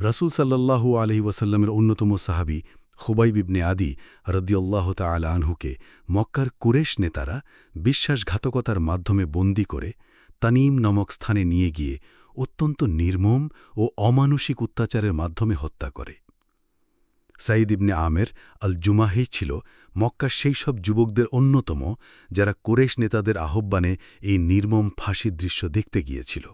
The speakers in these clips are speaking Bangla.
রাসূল সাল্লাল্লাহু আলহি ওয়াসাল্লামের অন্যতম সাহাবি খুবাইব ইবনে আদি রদিয়াল্লাহ তাআলা আনহুকে মক্কার কুরেশ নেতারা বিশ্বাসঘাতকতার মাধ্যমে বন্দি করে তানিম নামক স্থানে নিয়ে গিয়ে অত্যন্ত নির্মম ও অমানসিক অত্যাচারের মাধ্যমে হত্যা করে। সাঈদ ইবনে আমের আল জুমাহি ছিল মক্কার সেই সব যুবকদের অন্যতম যারা কোরেশ নেতাদের আহ্বানে এই নির্মম ফাঁসির দৃশ্য দেখতে গিয়েছিল।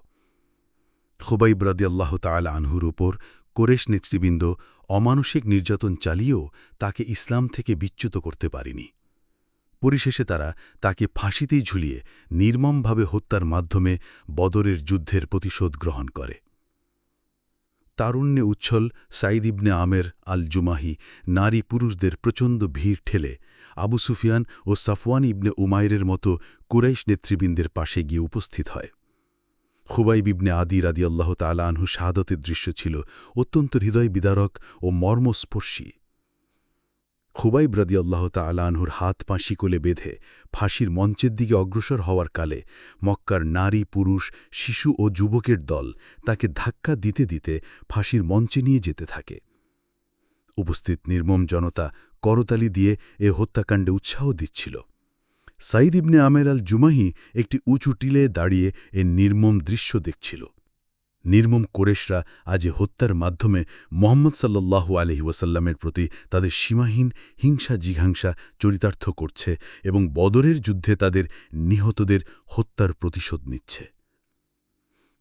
খুবাইব রদিয়াল্লাহ তাল আনহুর উপর কোরেশ নেতৃবৃন্দ অমানসিক নির্যাতন চালিয়েও তাকে ইসলাম থেকে বিচ্যুত করতে পারেনি। পরিশেষে তারা তাকে ফাঁসিতেই ঝুলিয়ে নির্মমভাবে হত্যার মাধ্যমে বদরের যুদ্ধের প্রতিশোধ গ্রহণ করে। তারুণ্যে উচ্ছল সাইদ ইবনে আমের আল জুমাহি নারী পুরুষদের প্রচণ্ড ভিড় ঠেলে আবু সুফিয়ান ও সাফওয়ান ইবনে উমাইরের মতো কুরাইশ নেতৃবৃন্দের পাশে গিয়ে উপস্থিত হয়। খুবাইব ইবনে আদি রাদি আল্লাহ তালা আনহু শাহাদতের দৃশ্য ছিল অত্যন্ত হৃদয় বিদারক ও মর্মস্পর্শী। খুবাইব রাদি আল্লাহ আনহুর হাত পা শিকলে বেঁধে ফাঁসির মঞ্চের দিকে অগ্রসর হওয়ার কালে মক্কার নারী, পুরুষ, শিশু ও যুবকের দল তাকে ধাক্কা দিতে দিতে ফাঁসির মঞ্চে নিয়ে যেতে থাকে। উপস্থিত নির্মম জনতা করতালি দিয়ে এ হত্যাকাণ্ডে উৎসাহ দিচ্ছিল। সাইদ ইবনে আমের আল জুমাহি একটি উঁচু টিলে দাঁড়িয়ে এ নির্মম দৃশ্য দেখছিল। নির্মম কোরেশরা আজ হত্যার মাধ্যমে মোহাম্মদ সাল্লাল্লাহু আলহি ওয়াসাল্লামের প্রতি তাদের সীমাহীন, হিংসা জিঘাংসা চরিতার্থ করছে এবং বদরের যুদ্ধে তাদের নিহতদের হত্যার প্রতিশোধ নিচ্ছে।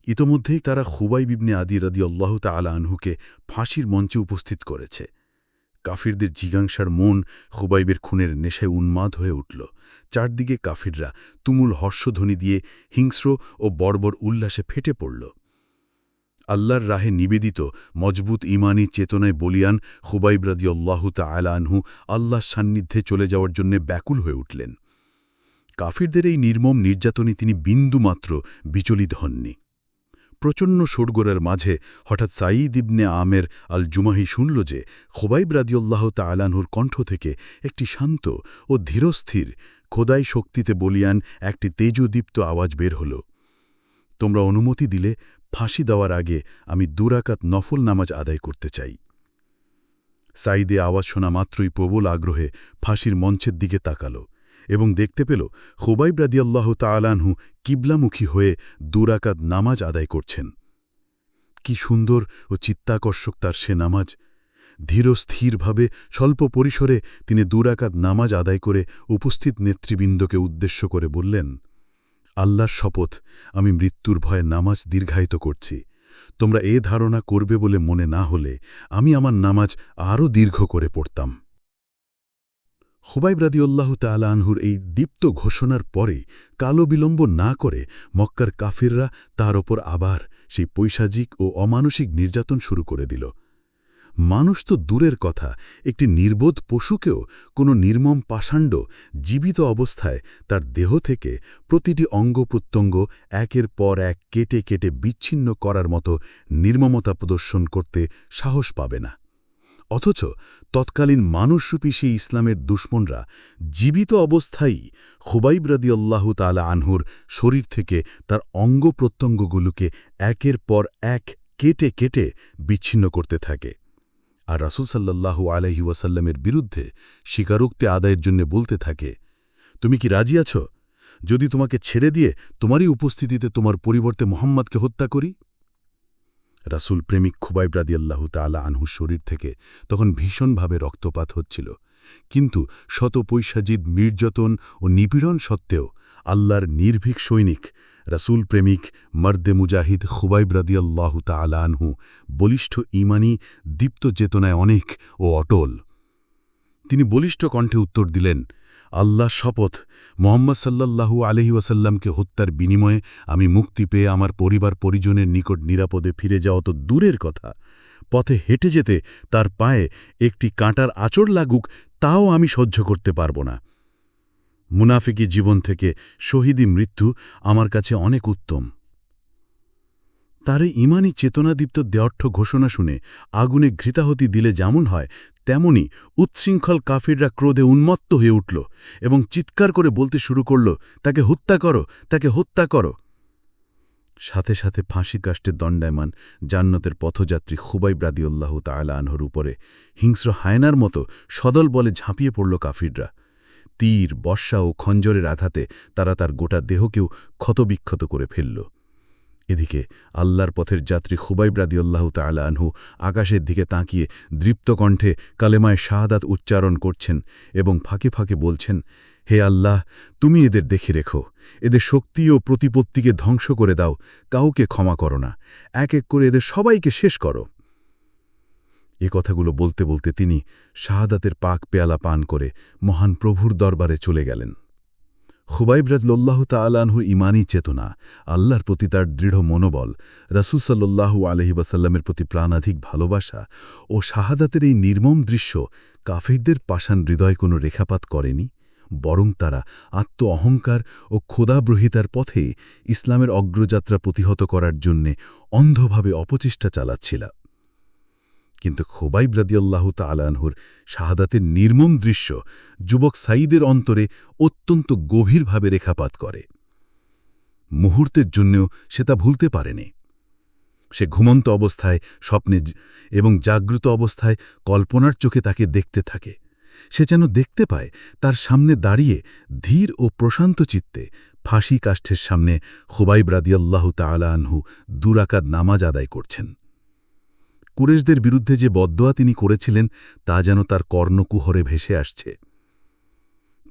ইতোমধ্যেই তারা খুবাই বিবনে আদি রাদি আল্লাহ তালা আনহুকে ফাঁসির মঞ্চে উপস্থিত করেছে। কাফিরদের জিজ্ঞাংসার মন খুবাইবের খুনের নেশায় উন্মাদ হয়ে উঠল। চারদিকে কাফিররা তুমুল হর্ষধ্বনি দিয়ে হিংস্র ও বর্বর উল্লাসে ফেটে পড়ল। আল্লাহর রাহে নিবেদিত মজবুত ইমানি চেতনায় বলিয়ান খুবাইব রাদিউল্লাহ আনহু আল্লাহর সান্নিধ্যে চলে যাওয়ার জন্যে ব্যাকুল হয়ে উঠলেন। কাফিরদের এই নির্মম নির্যাতনে তিনি বিন্দুমাত্র বিচলিত হননি। প্রচণ্ড সোড়গোড়ার মাঝে হঠাৎ সাঈদ ইবনে আমের আল জুমাহি শুনল যে খোবাইব রাদিউল্লাহ তালানহুর কণ্ঠ থেকে একটি শান্ত ও ধীরস্থির খোদাই শক্তিতে বলিয়ান একটি তেজদীপ্ত আওয়াজ বের হল। তোমরা অনুমতি দিলে ফাঁসি দেওয়ার আগে আমি দুরাকাত নফল নামাজ আদায় করতে চাই। সাইদে আওয়াজ শোনা মাত্রই প্রবল আগ্রহে ফাঁসির মঞ্চের দিকে তাকাল। এবং দেখতে পেল খুবাইব রাদিয়াল্লাহ তালানহু কিবলামুখী হয়ে দুরাকাত নামাজ আদায় করছেন। কি সুন্দর ও চিত্তাকর্ষক তার সে নামাজ। ধীরস্থিরভাবে স্বল্প পরিসরে তিনি দুরাকাত নামাজ আদায় করে উপস্থিত নেতৃবৃন্দকে উদ্দেশ্য করে বললেন, আল্লাহর শপথ, আমি মৃত্যুর ভয়ে নামাজ দীর্ঘায়িত করছি। তোমরা এ ধারণা করবে বলে মনে না হলে আমি আমার নামাজ আরও দীর্ঘ করে পড়তাম। হুবাইব রাদিউল্লাহ তালা আনহুর এই দীপ্ত ঘোষণার পরে কালো বিলম্ব না করে মক্কার কাফিররা তার ওপর আবার সেই পৈশাজিক ও অমানসিক নির্যাতন শুরু করে দিল। মানুষ তো দূরের কথা, একটি নির্বোধ পশুকেও কোনো নির্মম পাষাণ্ড জীবিত অবস্থায় তার দেহ থেকে প্রতিটি অঙ্গ প্রত্যঙ্গ একের পর এক কেটে কেটে বিচ্ছিন্ন করার মতো নির্মমতা প্রদর্শন করতে সাহস পাবে না। অথচ তৎকালীন মানুষরূপী সেই ইসলামের দুশ্মনরা জীবিত অবস্থায় খুবাইব রাদিয়াল্লাহু তালা আনহুর শরীর থেকে তার অঙ্গ প্রত্যঙ্গগুলোকে একের পর এক কেটে কেটে বিচ্ছিন্ন করতে থাকে। আর রাসুল সাল্লাহু আলহি ওয়াসাল্লামের বিরুদ্ধে স্বীকারোক্তি আদায়ের জন্য বলতে থাকে, তুমি কি রাজি আছো? যদি তোমাকে ছেড়ে দিয়ে তোমারই উপস্থিতিতে তোমার পরিবর্তে মোহাম্মদকে হত্যা করি? রাসুল প্রেমিক খুবাইব রাদিয়াল্লাহু তালা আনহুর শরীর থেকে তখন ভীষণভাবে রক্তপাত হচ্ছিল। কিন্তু শত পৈশাজিদ নির্যাতন ও নিপীড়ন সত্ত্বেও আল্লাহর নির্ভীক সৈনিক, রাসুল প্রেমিক মর্দে মুজাহিদ খুবাইব রাদিয়াল্লাহু তালা আনহু বলিষ্ঠ ইমানি, দীপ্ত চেতনায় অনেক ও অটল। তিনি বলিষ্ঠ কণ্ঠে উত্তর দিলেন আল্লাহ শপথ মোহাম্মদ সাল্লাহু আলহি ওয়াসাল্লামকে হত্যার বিনিময়ে আমি মুক্তি পেয়ে আমার পরিবার পরিজনের নিকট নিরাপদে ফিরে যাওয়া তো দূরের কথা। পথে হেঁটে যেতে তার পায়ে একটি কাঁটার আচর লাগুক তাও আমি সহ্য করতে পারব না। মুনাফিকি জীবন থেকে শহীদি মৃত্যু আমার কাছে অনেক উত্তম। তার ইমানি চেতনাদীপ্ত দেওয়ার্থ ঘোষণা শুনে আগুনে ঘৃতাহতি দিলে যেমন হয়, তেমনি উচ্ছৃঙ্খল কাফিররা ক্রোধে উন্মত্ত হয়ে উঠল এবং চিৎকার করে বলতে শুরু করল, তাকে হত্যা করো, তাকে হত্যা করো। সাথে সাথে ফাঁসি কাষ্টের দণ্ডায়মান জান্নতের পথযাত্রী খুবাই ব্রাদিউল্লাহ তাআলা আনহর উপরে হিংস্র হায়নার মতো সদল বলে ঝাঁপিয়ে পড়ল কাফিররা। তীর, বর্ষা ও খঞ্জরের আঘাতে তারা তার গোটা দেহকেও ক্ষতবিক্ষত করে ফেলল। এদিকে আল্লাহর পথের যাত্রী খুবাইব রাদিউল্লাহ তাআলা আনহু আকাশের দিকে তাকিয়ে দৃপ্ত কণ্ঠে কালেমায় শাহাদাত উচ্চারণ করছেন এবং ফাঁকে ফাঁকে বলছেন, হে আল্লাহ, তুমি এদের দেখে রেখো। এদের শক্তি ও প্রতিপত্তিকে ধ্বংস করে দাও। কাউকে ক্ষমা করো না। এক এক করে এদের সবাইকে শেষ করো। এ কথাগুলো বলতে বলতে তিনি শাহাদাতের পাক পেয়ালা পান করে মহান প্রভুর দরবারে চলে গেলেন। খুবাইব রাজল্লাহ তালানহুর ইমানি চেতনা, আল্লাহর প্রতি তার দৃঢ় মনোবল রাসুসাল্লাহু আলহি ওয়াসাল্লামের প্রতি প্রাণাধিক ভালোবাসা ও শাহাদাতের এই নির্মম দৃশ্য কাফিরদের পাষাণ হৃদয় কোনো রেখাপাত করেনি? বরং তারা আত্ম অহংকার ও ক্ষোধাব্রহিতার পথে ইসলামের অগ্রযাত্রা প্রতিহত করার জন্যে অন্ধভাবে অপচেষ্টা চালাচ্ছিল। কিন্তু খোবাইব রাদিয়াল্লাহু তালানহুর শাহাদাতের নির্মম দৃশ্য যুবক সাইদের অন্তরে অত্যন্ত গভীরভাবে রেখাপাত করে। মুহূর্তের জন্যও সে তা ভুলতে পারেনি। সে ঘুমন্ত অবস্থায় স্বপ্নে এবং জাগ্রত অবস্থায় কল্পনার চোখে তাকে দেখতে থাকে। সে যেন দেখতে পায় তার সামনে দাঁড়িয়ে ধীর ও প্রশান্ত চিত্তে ফাঁসি কাষ্ঠের সামনে খোবাইব রাদিয়াল্লাহু আনহু দুরাকাত নামাজ আদায় করছেন। কুরেশদের বিরুদ্ধে যে বদোয়া তিনি করেছিলেন, তা যেন তার কর্ণকুহরে ভেসে আসছে।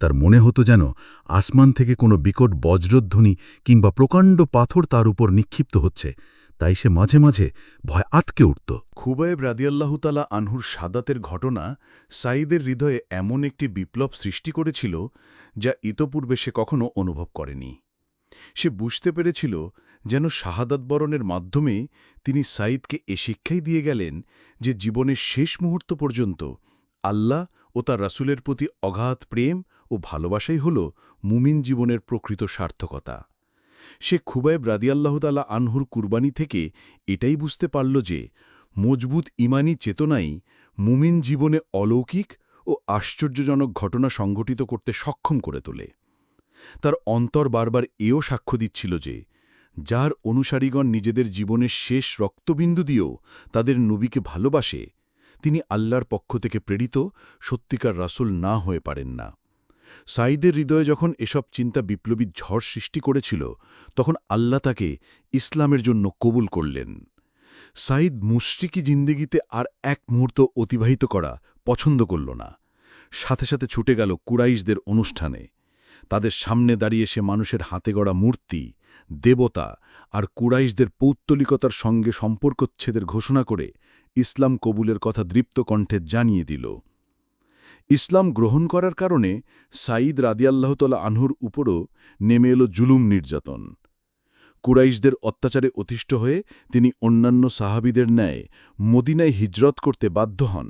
তার মনে হতো যেন আসমান থেকে কোনো বিকট বজ্রধ্বনি কিংবা প্রকাণ্ড পাথর তার উপর নিক্ষিপ্ত হচ্ছে, তাই সে মাঝে মাঝে ভয় আতকে উঠত। খুবাইব রাদিয়াল্লাহুতালা আনহুর সাদাতের ঘটনা সাঈদের হৃদয়ে এমন একটি বিপ্লব সৃষ্টি করেছিল যা ইতপূর্বে সে কখনো অনুভব করেনি। সে বুঝতে পেরেছিল যেন শাহাদাত বরণের মাধ্যমে তিনি সাঈদকে এ শিক্ষাই দিয়ে গেলেন যে জীবনের শেষ মুহূর্ত পর্যন্ত আল্লাহ ও তার রাসূলের প্রতি অগাধ প্রেম ও ভালোবাসাই হল মুমিন জীবনের প্রকৃত সার্থকতা। সে খুবাইব রাদিয়াল্লাহতালা আনহুর কুরবানি থেকে এটাই বুঝতে পারল যে মজবুত ইমানি চেতনাই মুমিন জীবনে অলৌকিক ও আশ্চর্যজনক ঘটনা সংঘটিত করতে সক্ষম করে তোলে। তার অন্তর বারবার এও সাক্ষ্য দিচ্ছিল যে যার অনুসারীগণ নিজেদের জীবনের শেষ রক্তবিন্দু দিয়েও তাদের নবীকে ভালোবাসে, তিনি আল্লাহর পক্ষ থেকে প্রেরিত, সত্যিকার রাসুল না হয়ে পারেন না। সাঈদের হৃদয়ে যখন এসব চিন্তা বিপ্লবী ঝড় সৃষ্টি করেছিল, তখন আল্লাহ তাকে ইসলামের জন্য কবুল করলেন। সাঈদ মুশরিকি জিন্দেগিতে আর এক মুহূর্ত অতিবাহিত করা পছন্দ করল না। সাথে সাথে ছুটে গেল কুরাইশদের অনুষ্ঠানে। তাদের সামনে দাঁড়িয়ে সে মানুষের হাতে গড়া মূর্তি, দেবতা আর কুরাইশদের পৌত্তলিকতার সঙ্গে সম্পর্কচ্ছেদের ঘোষণা করে ইসলাম কবুলের কথা দৃপ্ত কণ্ঠে জানিয়ে দিল। ইসলাম গ্রহণ করার কারণে সাঈদ রাদিয়াল্লাহতলা আনহুর উপরও নেমে এলো জুলুম নির্যাতন। কুরাইশদের অত্যাচারে অতিষ্ঠ হয়ে তিনি অন্যান্য সাহাবিদের ন্যায় মদিনায় হিজরত করতে বাধ্য হন।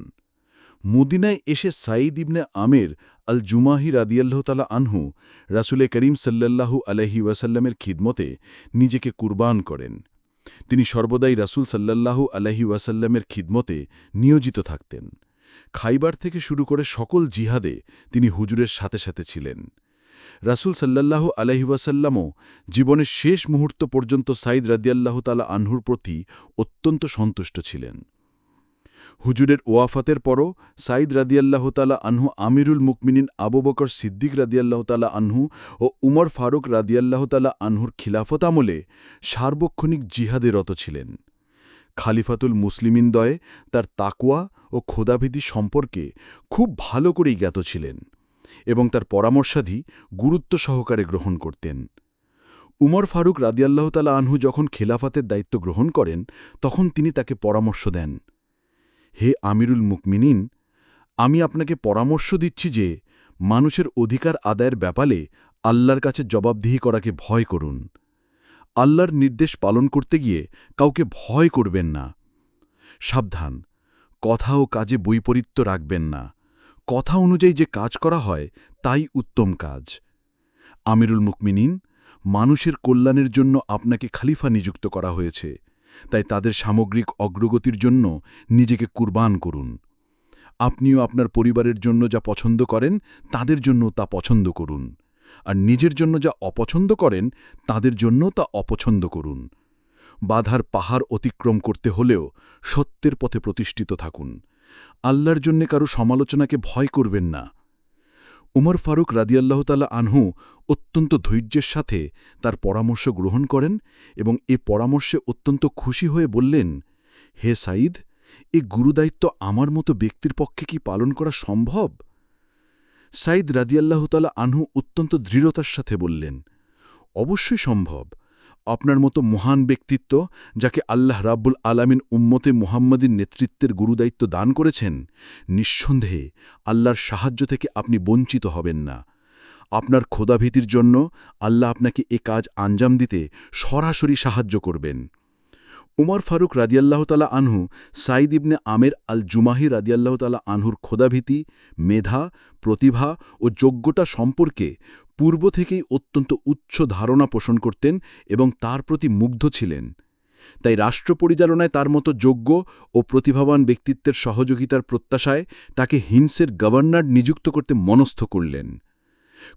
মদিনায় এসে সাঈদ ইবনে আমের আল জুমাহি রাদিয়াল্লাহতালা আনহু রাসুলে করিম সাল্লাল্লাহু আলহি ওয়াসাল্লামের খিদমতে নিজেকে কুরবান করেন। তিনি সর্বদাই রাসূল সাল্লাল্লাহু আলহি ওয়াসাল্লামের খিদমতে নিয়োজিত থাকতেন। খাইবার থেকে শুরু করে সকল জিহাদে তিনি হুজুরের সাথে সাথে ছিলেন। রাসূল সাল্লাল্লাহু আলহি ওয়াসাল্লামও জীবনের শেষ মুহূর্ত পর্যন্ত সাইদ রাদিয়াল্লাহ তালা আনহুর প্রতি অত্যন্ত সন্তুষ্ট ছিলেন। হুজুরের ওয়াফাতের পরও সাইদ রাদিয়াল্লাহ তালা আনহু, আমিরুল মুকমিনিন আবু বকর সিদ্দিক রাদিয়াল্লাহ তালা আনহু ও উমর ফারুক রাদিয়াল্লাহ তালা আনহুর খিলাফত আমলে সার্বক্ষণিক জিহাদে রত ছিলেন। খালিফাতুল মুসলিমিনদয়ে তার তাকুয়া ও খোদাভীতি সম্পর্কে খুব ভালো করেই জ্ঞাত ছিলেন এবং তার পরামর্শাধি গুরুত্ব সহকারে গ্রহণ করতেন। উমর ফারুক রাদিয়াল্লাহতালা আনহু যখন খেলাফাতের দায়িত্ব গ্রহণ করেন, তখন তিনি তাকে পরামর্শ দেন। হে আমিরুল মুকমিনিন, আমি আপনাকে পরামর্শ দিচ্ছি যে মানুষের অধিকার আদায়ের ব্যাপারে আল্লাহর কাছে জবাবদিহি করাকে ভয় করুন। আল্লাহর নির্দেশ পালন করতে গিয়ে কাউকে ভয় করবেন না। সাবধান, কথা ও কাজে বৈপরীত্য রাখবেন না। কথা অনুযায়ী যে কাজ করা হয়, তাই উত্তম কাজ। আমিরুল মুকমিনিন, মানুষের কল্যাণের জন্য আপনাকে খালিফা নিযুক্ত করা হয়েছে। তাই তাদের সামগ্রিক অগ্রগতির জন্য নিজেকে কুরবান করুন। আপনিও আপনার পরিবারের জন্য যা পছন্দ করেন, তাদের জন্য তা পছন্দ করুন। আর নিজের জন্য যা অপছন্দ করেন, তাদের জন্য তা অপছন্দ করুন। বাধার পাহাড় অতিক্রম করতে হলেও সত্যের পথে প্রতিষ্ঠিত থাকুন। আল্লাহর জন্যে কারও সমালোচনাকে ভয় করবেন না। উমর ফারুক রাদিয়াল্লাহতালা আনহু অত্যন্ত ধৈর্যের সাথে তার পরামর্শ গ্রহণ করেন এবং এ পরামর্শে অত্যন্ত খুশি হয়ে বললেন, হে সাঈদ, এ গুরুদায়িত্ব আমার মতো ব্যক্তির পক্ষে কি পালন করা সম্ভব? সাইদ রাদিয়াল্লাহতালা আনহু অত্যন্ত দৃঢ়তার সাথে বললেন, অবশ্যই সম্ভব। আপনার মতো মহান ব্যক্তিত্ব যাকে আল্লাহ রাব্বুল আলামিন উম্মতে মুহাম্মাদির নেতৃত্বের গুরুদায়িত্ব দান করেছেন, নিঃসন্দেহে আল্লাহর সাহায্য থেকে আপনি বঞ্চিত হবেন না। আপনার খোদাভীতির জন্য আল্লাহ আপনাকে এ কাজ আঞ্জাম দিতে সরাসরি সাহায্য করবেন। উমর ফারুক রাদিয়াল্লাহতালা আনহু সাইদ ইবনে আমের আল জুমাহি রাদিয়াল্লাহতালা আনহুর খোদাভীতি, মেধা, প্রতিভা ও যোগ্যতা সম্পর্কে পূর্ব থেকেই অত্যন্ত উচ্চ ধারণা পোষণ করতেন এবং তার প্রতি মুগ্ধ ছিলেন। তাই রাষ্ট্র পরিচালনায় তার মতো যোগ্য ও প্রতিভাবান ব্যক্তিত্বের সহযোগিতার প্রত্যাশায় তাকে হিমসের গভর্নর নিযুক্ত করতে মনস্থ করলেন।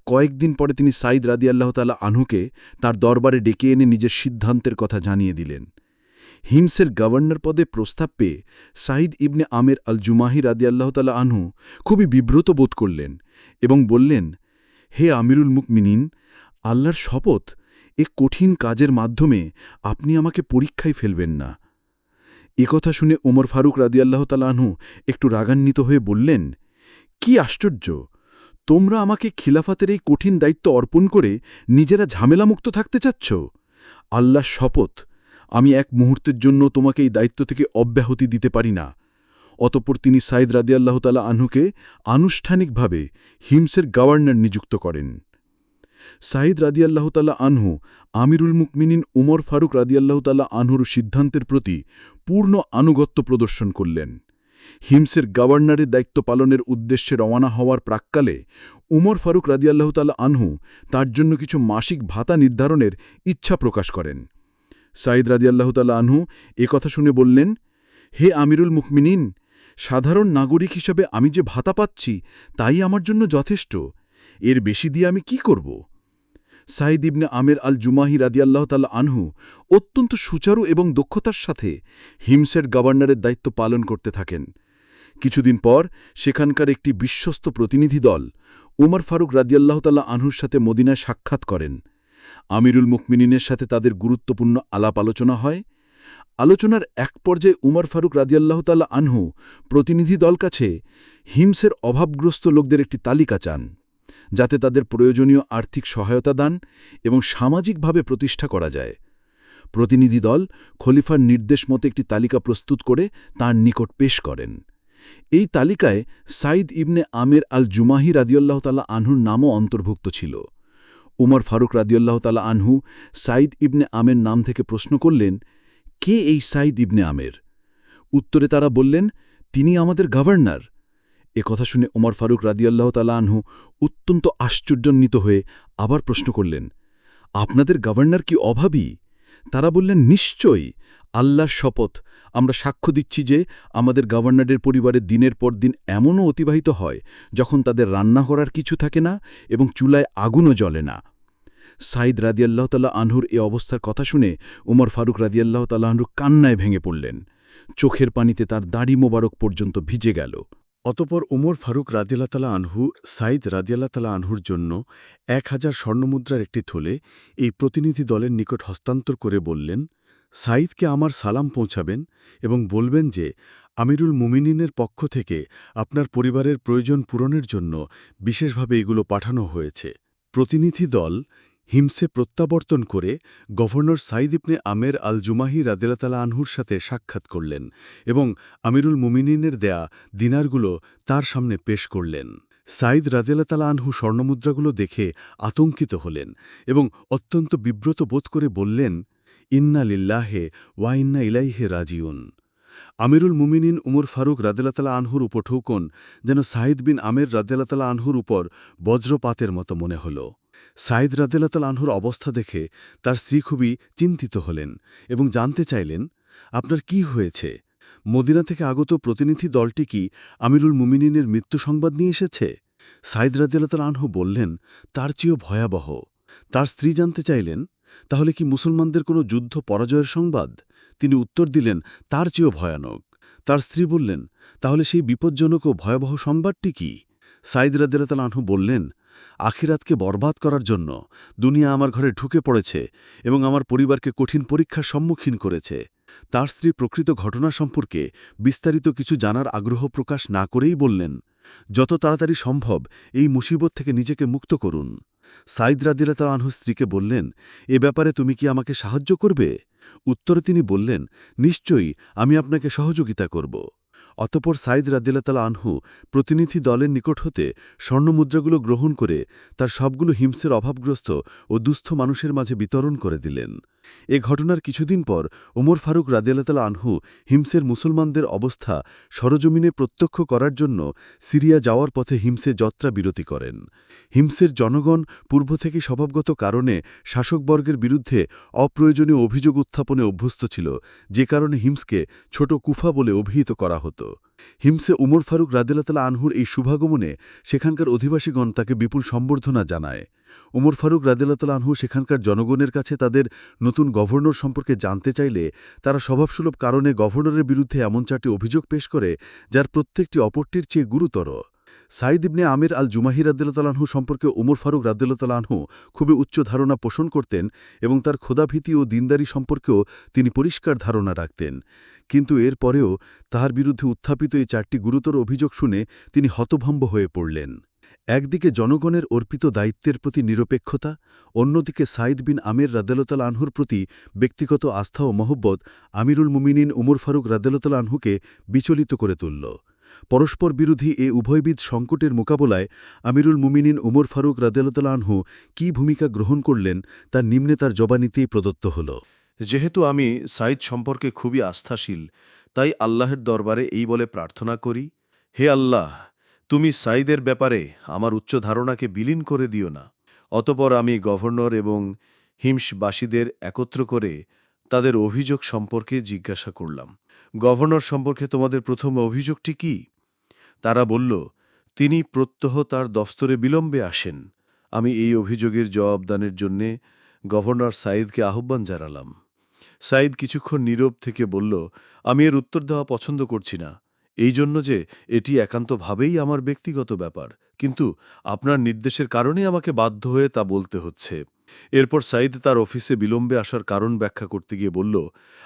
কয়েকদিন পরে তিনি সাইদ রাদিয়াল্লাহতালা আনহুকে তার দরবারে ডেকে এনে নিজের সিদ্ধান্তের কথা জানিয়ে দিলেন। হিমসের গভর্নর পদে প্রস্তাব পেয়ে সাইদ ইবনে আমের আল জুমাহি রাদিয়াল্লাহতালা আনহু খুবই বিব্রত বোধ করলেন এবং বললেন হে আমিরুল মুকমিনিন, আল্লাহর শপথ এ কঠিন কাজের মাধ্যমে আপনি আমাকে পরীক্ষায় ফেলবেন না। কথা শুনে ওমর ফারুক রাদিয়াল্লাহতালা আনহু একটু রাগান্বিত হয়ে বললেন, কি আশ্চর্য! তোমরা আমাকে খিলাফাতের এই কঠিন দায়িত্ব অর্পণ করে নিজেরা ঝামেলামুক্ত থাকতে চাচ্ছ? আল্লাহর শপথ, আমি এক মুহূর্তের জন্য তোমাকে এই দায়িত্ব থেকে অব্যাহতি দিতে পারি না। অতপর তিনি সাইদ রাদিয়াল্লাহতালা আনহুকে আনুষ্ঠানিকভাবে হিমসের গভর্নর নিযুক্ত করেন। সাইদ রাদিয়াল্লাহতালা আনহু আমিরুল মুকমিনিন উমর ফারুক রাদিয়াল্লাহতালা আনহুর সিদ্ধান্তের প্রতি পূর্ণ আনুগত্য প্রদর্শন করলেন। হিমসের গভর্নরের দায়িত্ব পালনের উদ্দেশ্যে রওনা হওয়ার প্রাক্কালে উমর ফারুক রাদিয়াল্লাহতালা আনহু তার জন্য কিছু মাসিক ভাতা নির্ধারণের ইচ্ছা প্রকাশ করেন। সাইদ রাদিয়াল্লাহতালা আনহু এ কথা শুনে বললেন, হে আমিরুল মুকমিনিন সাধারণ নাগরিক হিসাবে আমি যে ভাতা পাচ্ছি, তাই আমার জন্য যথেষ্ট। এর বেশি দিয়ে আমি কি করব? সাইদ ইবনে আমের আল জুমাহি রাদিয়াল্লাহ তাল্লা আনহু অত্যন্ত সুচারু এবং দক্ষতার সাথে হিমসের গভর্নরের দায়িত্ব পালন করতে থাকেন। কিছুদিন পর সেখানকার একটি বিশ্বস্ত প্রতিনিধি দল উমর ফারুক রাদিয়াল্লাহ তাল্লা আনহুর সাথে মদিনায় সাক্ষাৎ করেন। আমিরুল মুকমিনিনের সাথে তাদের গুরুত্বপূর্ণ আলাপ আলোচনা হয় আলোচনার এক পর্যায়ে উমর ফারুক রাদিয়াল্লাহতাল্লা আনহু প্রতিনিধি দল কাছে হিমসের অভাবগ্রস্ত লোকদের একটি তালিকা চান, যাতে তাদের প্রয়োজনীয় আর্থিক সহায়তা দান এবং সামাজিকভাবে প্রতিষ্ঠা করা যায়। প্রতিনিধি দল খলিফার নির্দেশ মতো একটি তালিকা প্রস্তুত করে তার নিকট পেশ করেন। এই তালিকায় সাইদ ইবনে আমের আল জুমাহি রাদিয়াল্লাহতাল্লা আনহুর নামও অন্তর্ভুক্ত ছিল। উমর ফারুক রাদিয়াল্লাহতাল্লা আনহু সাইদ ইবনে আমের নাম থেকে প্রশ্ন করলেন কে এই সাইদ ইবনে আমের? উত্তরে তারা বললেন, তিনি আমাদের গভর্নর। এ কথা শুনে ওমর ফারুক রাদিয়াল্লাহ তালা আনহু অত্যন্ত আশ্চর্যান্বিত হয়ে আবার প্রশ্ন করলেন, আপনাদের গভর্নর কি অভাবী? তারা বললেন, নিশ্চয়ই, আল্লাহর শপথ। আমরা সাক্ষ্য দিচ্ছি যে আমাদের গভর্নরের পরিবারে দিনের পর দিন এমনও অতিবাহিত হয়, যখন তাদের রান্না করার কিছু থাকে না এবং চুলায় আগুনও জ্বলে না। সাইদ রাদিয়াল্লাহ তাল্লাহ আনহুর এ অবস্থার কথা শুনে উমর ফারুক রাদিয়াল্লাহ তাল্লাহ আনহু কান্নায় ভেঙে পড়লেন। চোখের পানিতে তার দাড়ি মোবারক পর্যন্ত ভিজে গেল। অতপর উমর ফারুক রাদিয়াল্লাতালা আনহু সাইদ রাদিয়াল্লাতালা আনহুর জন্য এক হাজার স্বর্ণমুদ্রার একটি থলে এই প্রতিনিধি দলের নিকট হস্তান্তর করে বললেন সাইদকে আমার সালাম পৌঁছাবেন এবং বলবেন যে, আমিরুল মুমিনিনের পক্ষ থেকে আপনার পরিবারের প্রয়োজন পূরণের জন্য বিশেষভাবে এগুলো পাঠানো হয়েছে। প্রতিনিধি দল হিমসে প্রত্যাবর্তন করে গভর্নর সাইদ ইবনে আমের আল জুমাহি রাদিলাতালা আনহুর সাথে সাক্ষাৎ করলেন এবং আমিরুল মুমিনিনের দেয়া দিনারগুলো তার সামনে পেশ করলেন। সাইদ রাদিলাতালা আনহু স্বর্ণমুদ্রাগুলো দেখে আতঙ্কিত হলেন এবং অত্যন্ত বিব্রত বোধ করে বললেন, ইন্না লিল্লাহে ওয়া ইন্না ইলাইহে রাজিউন। আমিরুল মুমিনিন উমর ফারুক রাদেলাতালা আনহুর উপর ঠৌকন যেন সাইদ বিন আমের রাদেলাতালা আনহুর উপর বজ্রপাতের মতো মনে হল। সাইদ রাদেলাতাল আনহুর অবস্থা দেখে তার স্ত্রী খুবই চিন্তিত হলেন এবং জানতে চাইলেন, আপনার কি হয়েছে? মদিনা থেকে আগত প্রতিনিধি দলটি কি আমিরুল মুমিনিনের মৃত্যু সংবাদ নিয়ে এসেছে? সাইদ রাদেলাতাল আনহু বললেন, তার চেয়েও ভয়াবহ। তার স্ত্রী জানতে চাইলেন, তাহলে কি মুসলমানদের কোনো যুদ্ধ পরাজয়ের সংবাদ? তিনি উত্তর দিলেন, তার চেয়েও ভয়ানক। তার স্ত্রী বললেন, তাহলে সেই বিপজ্জনক ও ভয়াবহ সংবাদটি কি? সাইদ রাদিরাতাল আনহু বললেন আখিরাতকে বরবাদ করার জন্য দুনিয়া আমার ঘরে ঢুকে পড়েছে এবং আমার পরিবারকে কঠিন পরীক্ষার সম্মুখীন করেছে। তার স্ত্রী প্রকৃত ঘটনা সম্পর্কে বিস্তারিত কিছু জানার আগ্রহ প্রকাশ না করেই বললেন, যত তাড়াতাড়ি সম্ভব এই মুসিবত থেকে নিজেকে মুক্ত করুন। সাইদ রাদিলাতাল আনহু স্ত্রীকে বললেন, এ ব্যাপারে তুমি কি আমাকে সাহায্য করবে? উত্তরে তিনি বললেন, নিশ্চয়ই, আমি আপনাকে সহযোগিতা করব। অতপর সাইদ রাদিলাতাল আনহু প্রতিনিধি দলের নিকট হতে স্বর্ণমুদ্রাগুলো গ্রহণ করে তার সবগুলো হিমসের অভাবগ্রস্ত ও দুস্থ মানুষের মাঝে বিতরণ করে দিলেন। এ ঘটনার কিছুদিন পর ওমর ফারুক রাদিয়ালাতাল আনহু হিমসের মুসলমানদের অবস্থা সরজমিনে প্রত্যক্ষ করার জন্য সিরিয়া যাওয়ার পথে হিমসে যাত্রা বিরতি করেন। হিমসের জনগণ পূর্ব থেকে স্বভাবগত কারণে শাসকবর্গের বিরুদ্ধে অপ্রয়োজনীয় অভিযোগ উত্থাপনে অভ্যস্ত ছিল, যে কারণে হিমসকে ছোট কুফা বলে অভিহিত করা হতো। হিমসে উমর ফারুক রাদিলাতাল আনহুর এই শুভাগমনে সেখানকার অধিবাসীগণ তাকে বিপুল সম্বর্ধনা জানায়। উমর ফারুক রাদিলাতাল আনহু সেখানকার জনগণের কাছে তাদের নতুন গভর্নর সম্পর্কে জানতে চাইলে তারা স্বভাবসুলভ কারণে গভর্নরের বিরুদ্ধে এমন চারটি অভিযোগ পেশ করে, যার প্রত্যেকটি অপরটির চেয়ে গুরুতর। সাইদ ইবনে আমির আল জুমাহি রাদ্দুল্লাহু সম্পর্কে উমর ফারুক রাদ্দুল্লাহু খুবই উচ্চ ধারণা পোষণ করতেন এবং তার ক্ষোধাভীতি ও দিনদারি সম্পর্কেও তিনি পরিষ্কার ধারণা রাখতেন। কিন্তু এর পরেও তাহার বিরুদ্ধে উত্থাপিত এই চারটি গুরুতর অভিযোগ শুনে তিনি হতভম্ব হয়ে পড়লেন। একদিকে জনগণের অর্পিত দায়িত্বের প্রতি নিরপেক্ষতা, অন্যদিকে সাইদ বিন আমের রাদেলতাল আনহুর প্রতি ব্যক্তিগত আস্থা ও মহব্বত আমিরুল মুমিনিন উমর ফারুক রাদেলতাল আনহুকে বিচলিত করে তুলল। পরস্পর বিরোধী এ উভয়বিদ সংকটের মোকাবেলায় আমিরুল মুমিনিন উমর ফারুক রাদেলতাল আনহু কী ভূমিকা গ্রহণ করলেন তার নিম্নে তার জবানিতেই প্রদত্ত হল। যেহেতু আমি সাইদ সম্পর্কে খুবই আস্থাশীল, তাই আল্লাহের দরবারে এই বলে প্রার্থনা করি, হে আল্লাহ, তুমি সাইদের ব্যাপারে আমার উচ্চ ধারণাকে বিলীন করে দিও না। অতপর আমি গভর্নর এবং হিমসবাসীদের একত্র করে তাদের অভিযোগ সম্পর্কে জিজ্ঞাসা করলাম। গভর্নর সম্পর্কে তোমাদের প্রথম অভিযোগটি কি? তারা বলল, তিনি প্রত্যহ তার দফতরে বিলম্বে আসেন। আমি এই অভিযোগের জবাবদানের জন্যে গভর্নর সাইদকে আহ্বান জানালাম। সাইদ কিছুক্ষণ নীরব থেকে বলল, আমি এর উত্তর দেওয়া পছন্দ করছি না। এই জন্য যে এটি একান্তভাবেই আমার ব্যক্তিগত ব্যাপার। কিন্তু আপনার নির্দেশের কারণে আমাকে বাধ্য হয়ে তা বলতে হচ্ছে। এরপর সাইদ তার অফিসে বিলম্বে আসার কারণ ব্যাখ্যা করতে গিয়ে বলল,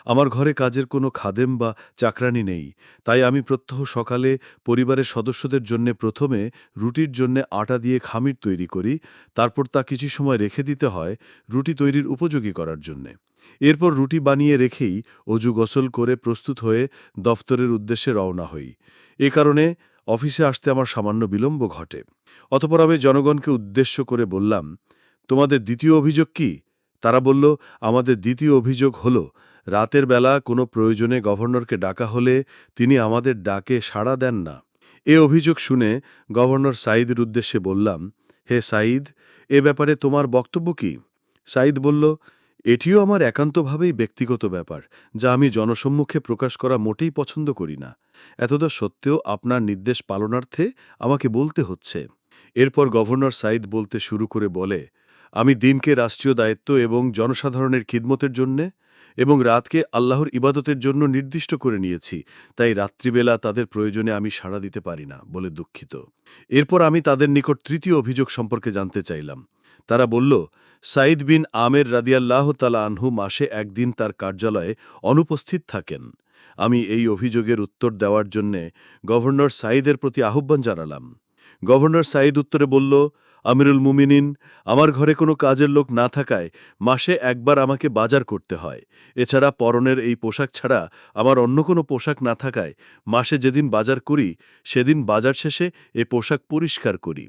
আমার ঘরে কাজের কোনো খাদেম বা চাকরানি নেই। তাই আমি প্রত্যহ সকালে পরিবারের সদস্যদের জন্য প্রথমে রুটির জন্য আটা দিয়ে খামির তৈরি করি, তারপর তা কিছু সময় রেখে দিতে হয় রুটি তৈরির উপযোগী করার জন্যে। এরপর রুটি বানিয়ে রেখেই অজু গোসল করে প্রস্তুত হয়ে দফতরের উদ্দেশ্যে রওনা হই। এ কারণে অফিসে আসতে আমার সামান্য বিলম্ব ঘটে। অতপর আমি জনগণকে উদ্দেশ্য করে বললাম তোমাদের দ্বিতীয় অভিযোগ কি? তারা বলল, আমাদের দ্বিতীয় অভিযোগ হল, রাতের বেলা কোনো প্রয়োজনে গভর্নরকে ডাকা হলে তিনি আমাদের ডাকে সাড়া দেন না। এ অভিযোগ শুনে গভর্নর সাঈদের উদ্দেশ্যে বললাম, হে সাঈদ, এ ব্যাপারে তোমার বক্তব্য কি? সাঈদ বলল, এটিও আমার একান্তভাবেই ব্যক্তিগত ব্যাপার, যা আমি জনসম্মুখে প্রকাশ করা মোটেই পছন্দ করি না। এতদা সত্ত্বেও আপনার নির্দেশ পালনার্থে আমাকে বলতে হচ্ছে। এরপর গভর্নর সাইদ বলতে শুরু করে বলে আমি দিনকে রাষ্ট্রীয় দায়িত্ব এবং জনসাধারণের খিদমতের জন্যে এবং রাতকে আল্লাহর ইবাদতের জন্য নির্দিষ্ট করে নিয়েছি, তাই রাত্রিবেলা তাদের প্রয়োজনে আমি সাড়া দিতে পারি না, বলে দুঃখিত। এরপর আমি তাদের নিকট তৃতীয় অভিযোগ সম্পর্কে জানতে চাইলাম। তারা বলল সাইদ বিন আমের রাদিয়াল্লাহ তালা আনহু মাসে একদিন তার কার্যালয়ে অনুপস্থিত থাকেন। আমি এই অভিযোগের উত্তর দেওয়ার জন্যে গভর্নর সাইদের প্রতি আহ্বান জানালাম। গভর্নর সাইদ উত্তরে বলল আমিরুল মুমিনিন, আমার ঘরে কোনো কাজের লোক না থাকায় মাসে একবার আমাকে বাজার করতে হয়। এছাড়া পরনের এই পোশাক ছাড়া আমার অন্য কোনো পোশাক না থাকায় মাসে যেদিন বাজার করি, সেদিন বাজার শেষে এ পোশাক পরিষ্কার করি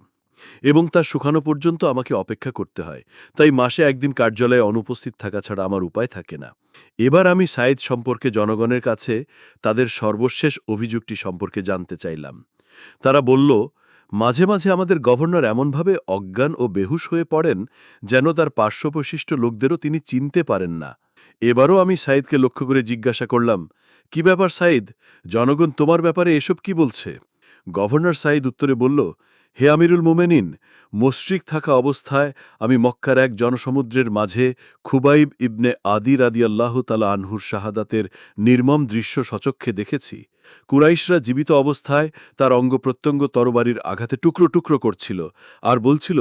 এবং তা শুকানো পর্যন্ত আমাকে অপেক্ষা করতে হয়। তাই মাসে একদিন কার্যালয়ে অনুপস্থিত থাকা ছাড়া আমার উপায় থাকে না। এবার আমি সাইদ সম্পর্কে জনগণের কাছে তাদের সর্বশেষ অভিযোগটি সম্পর্কে জানতে চাইলাম। তারা বলল মাঝে মাঝে আমাদের গভর্নর এমনভাবে অজ্ঞান ও বেহুশ হয়ে পড়েন যেন তার পার্শ্ববশিষ্ট লোকদেরও তিনি চিনতে পারেন না। এবারও আমি সাইদকে লক্ষ্য করে জিজ্ঞাসা করলাম, কি ব্যাপার সাইদ জনগণ তোমার ব্যাপারে এসব কি বলছে? গভর্নর সাইদ উত্তরে বলল হে আমিরুল মোমেনিন মসরিক থাকা অবস্থায় আমি মক্কার এক জনসমুদ্রের মাঝে খুবাইব ইবনে আদি রাদিয়াল্লাহ তালা আনহুর শাহাদাতের নির্মম দৃশ্য সচক্ষে দেখেছি। কুরাইশরা জীবিত অবস্থায় তার অঙ্গপ্রত্যঙ্গ তরবারির আঘাতে টুকরো টুকরো করছিল আর বলছিল,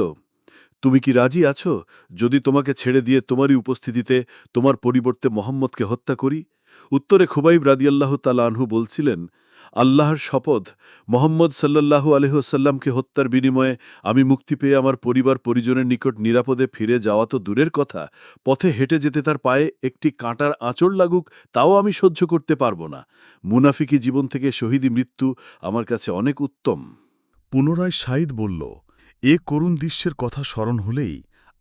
তুমি কি রাজি আছো? যদি তোমাকে ছেড়ে দিয়ে তোমারই উপস্থিতিতে তোমার পরিবর্তে মোহাম্মদকে হত্যা করি? উত্তরে খুবাইব রাদিয়াল্লাহ তালা আনহু বলছিলেন আল্লাহর শপথ, মোহাম্মদ সাল্লাল্লাহু আলহ্লামকে হত্যার বিনিময়ে আমি মুক্তি পেয়ে আমার পরিবার পরিজনের নিকট নিরাপদে ফিরে যাওয়া তো দূরের কথা, পথে হেঁটে যেতে তার পায়ে একটি কাঁটার আঁচড় লাগুক, তাও আমি সহ্য করতে পারব না। মুনাফিকি জীবন থেকে শহীদি মৃত্যু আমার কাছে অনেক উত্তম। পুনরায় সাইদ বলল, এ করুণ দৃশ্যের কথা স্মরণ হলেই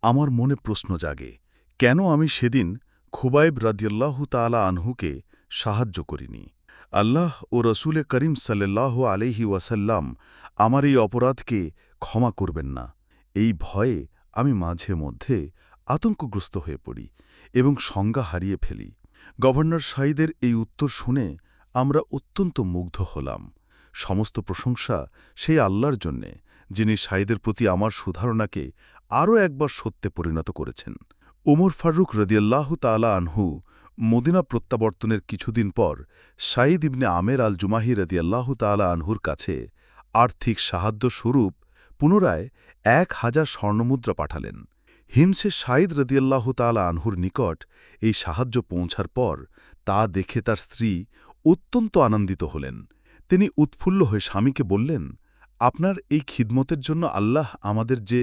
আমার মনে প্রশ্ন জাগে, কেন আমি সেদিন খুবাইব রাদিয়াল্লাহু তালা আনহুকে সাহায্য করিনি? আল্লাহ ও রসুলে করিম সাল্লাহ আলহি ওয়াসাল্লাম আমার এই অপরাধকে ক্ষমা করবেন না। এই ভয়ে আমি মাঝে মধ্যে আতঙ্কগ্রস্ত হয়ে পড়ি এবং সংজ্ঞা হারিয়ে ফেলি। গভর্নর সাইদের এই উত্তর শুনে আমরা অত্যন্ত মুগ্ধ হলাম। সমস্ত প্রশংসা সেই আল্লাহর জন্যে, যিনি সাইদের প্রতি আমার সুধারণাকে আরও একবার সত্যে পরিণত করেছেন। ওমর ফারুক রদিয়াল্লাহু তালা আনহু মদিনা প্রত্যাবর্তনের কিছুদিন পর সাঈদ ইবনে আমের আল জুমাহি রদিয়াল্লাহু তালা আনহুর কাছে আর্থিক সাহায্য স্বরূপ পুনরায় এক হাজার স্বর্ণমুদ্রা পাঠালেন। হিমসে সাঈদ রদিয়াল্লাহু তালা আনহুর নিকট এই সাহায্য পৌঁছার পর তা দেখে তার স্ত্রী অত্যন্ত আনন্দিত হলেন। তিনি উৎফুল্ল হয়ে স্বামীকে বললেন, আপনার এই খিদমতের জন্য আল্লাহ আমাদের যে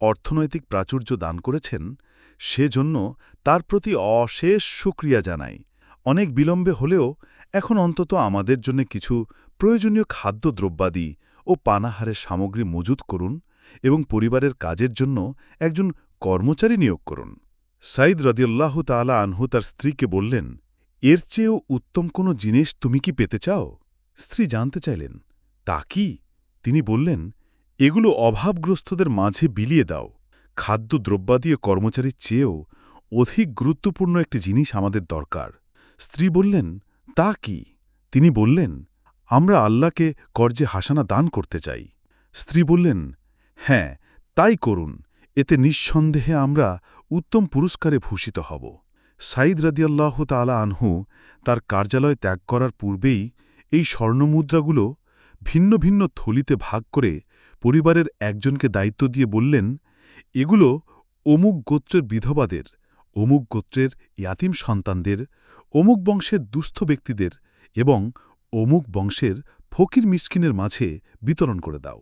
অর্থনৈতিক প্রাচুর্য দান করেছেন সেজন্য তার প্রতি অশেষ সুক্রিয়া জানাই। অনেক বিলম্বে হলেও এখন অন্তত আমাদের জন্য কিছু প্রয়োজনীয় খাদ্য খাদ্যদ্রব্যাদি ও পানাহারের সামগ্রী মজুত করুন এবং পরিবারের কাজের জন্য একজন কর্মচারী নিয়োগ করুন। সাইদ রদিয়াল্লাহ তালা আনহু তার স্ত্রীকে বললেন, এর চেয়েও উত্তম কোনো জিনিস তুমি কি পেতে চাও? স্ত্রী জানতে চাইলেন, তা কি? তিনি বললেন, এগুলো অভাবগ্রস্তদের মাঝে বিলিয়ে দাও। খাদ্য দ্রব্যাদীয় কর্মচারীর চেয়েও অধিক গুরুত্বপূর্ণ একটি জিনিস আমাদের দরকার। স্ত্রী বললেন, তা কি? তিনি বললেন, আমরা আল্লাহকে কর্জে হাসানা দান করতে চাই। স্ত্রী বললেন হ্যাঁ তাই করুন, এতে নিঃসন্দেহে আমরা উত্তম পুরস্কারে ভূষিত হব। সাইদ রাদিয়াল্লাহ তালা আনহু তার কার্যালয় ত্যাগ করার পূর্বেই এই স্বর্ণমুদ্রাগুলো ভিন্ন ভিন্ন থলিতে ভাগ করে পরিবারের একজনকে দায়িত্ব দিয়ে বললেন এগুলো অমুক গোত্রের বিধবাদের, অমুক গোত্রের ইয়াতিম সন্তানদের, অমুক বংশের দুস্থ ব্যক্তিদের এবং অমুক বংশের ফকির মিসকিনের মাঝে বিতরণ করে দাও।